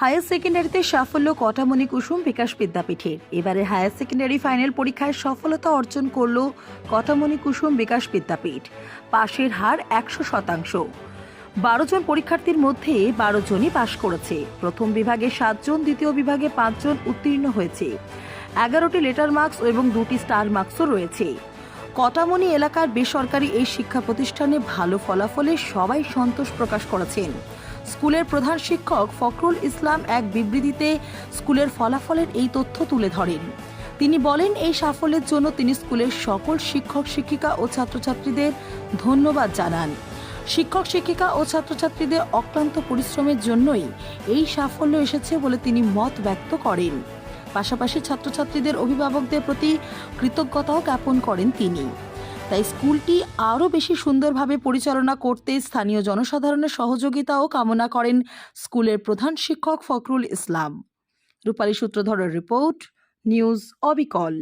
Higher সেকেন্ডারিতে সাফল্য কটামণি কুসুম বিকাশ বিদ্যাপীঠের। এবারে higher secondary final পরীক্ষায় সফলতা অর্জন করল কটামণি কুসুম বিকাশ বিদ্যাপীঠ। পাশের হার একশো শতাংশ। বারো জন পরীক্ষার্থীর মধ্যে বারো জনই পাশ করেছে। প্রথম বিভাগে সাতজন দ্বিতীয় বিভাগে পাঁচজন উত্তীর্ণ হয়েছে। এগারোটি লেটার মার্কস এবং দুটি স্টার মার্কসও রয়েছে। কটামণি এলাকার বেসরকারি এই শিক্ষা প্রতিষ্ঠানে ভালো ফলাফলে সবাই সন্তোষ প্রকাশ করেছেন। স্কুলের প্রধান শিক্ষক ফখরুল ইসলাম এক বিবৃতিতে স্কুলের ফলাফলের এই তথ্য তুলে ধরেন। তিনি বলেন, এই সাফল্যের জন্য তিনি স্কুলের সকল শিক্ষক, শিক্ষিকা ও ছাত্রছাত্রীদের ধন্যবাদ জানান। শিক্ষক, শিক্ষিকা ও ছাত্রছাত্রীদের অক্লান্ত পরিশ্রমের জন্যই এই সাফল্য এসেছে বলে তিনি মত ব্যক্ত করেন। পাশাপাশি ছাত্রছাত্রীদের অভিভাবকদের প্রতি কৃতজ্ঞতাও জ্ঞাপন করেন তিনি। তাই স্কুলটি আরও বেশি সুন্দরভাবে পরিচালনা করতে স্থানীয় জনসাধারণের সহযোগিতাও কামনা করেন স্কুলের প্রধান শিক্ষক ফখরুল ইসলাম। রূপালী সূত্রধরের রিপোর্ট, নিউজ অবিকল।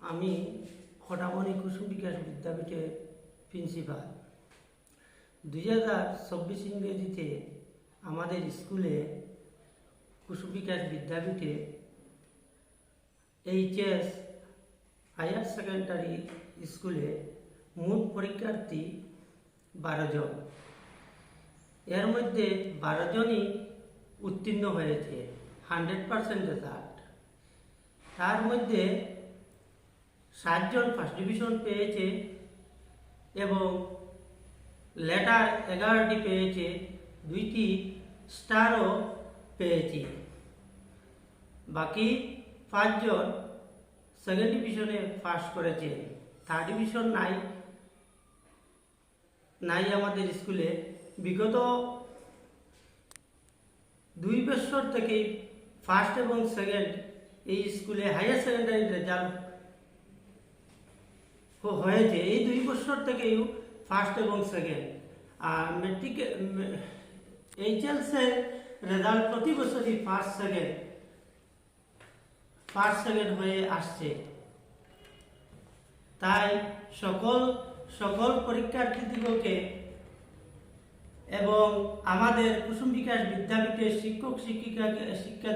আমি খটামণি কুসুম বিকাশ বিদ্যাপীঠের প্রিন্সিপাল। দুই হাজার চব্বিশ ইংরেজিতে আমাদের স্কুলে কুসুম বিকাশ বিদ্যাপীঠে এইচএস হায়ার সেকেন্ডারি স্কুলে মোট পরীক্ষার্থী বারো জন। এর মধ্যে বারো জনই উত্তীর্ণ হয়েছে, হান্ড্রেড পার্সেন্ট রেজাল্ট। তার মধ্যে সাতজন ফার্স্ট ডিভিশন পেয়েছে এবং লেটার এগারোটি পেয়েছে, দুইটি স্টারও পেয়েছি। বাকি পাঁচজন সেকেন্ড ডিভিশনে পাস করেছে। থার্ড ডিভিশন নাই নাই আমাদের স্কুলে বিগত দুই বছর থেকেই ফার্স্ট এবং সেকেন্ড এই স্কুলে হায়ার সেকেন্ডারি রেজাল্ট হয়েছে। এই দুই বছর থেকেই ফার্স্ট এবং সেকেন্ড আর মেট্রিক এইচএলসের রেজাল্ট প্রতি বছরই ফার্স্ট সেকেন্ড ফার্স্ট সেকেন্ড হয়ে আসছে। তাই সকল সকল পরীক্ষার্থীদিগকে এবং আমাদের কুসুম বিকাশ বিদ্যাপীঠের শিক্ষক শিক্ষিকা, শিক্ষা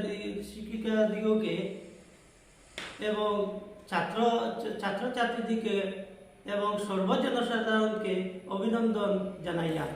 শিক্ষিকা দিগকে এবং ছাত্র ছাত্রছাত্রীদিকে এবং সর্বজনসাধারণকে অভিনন্দন জানাইয়া।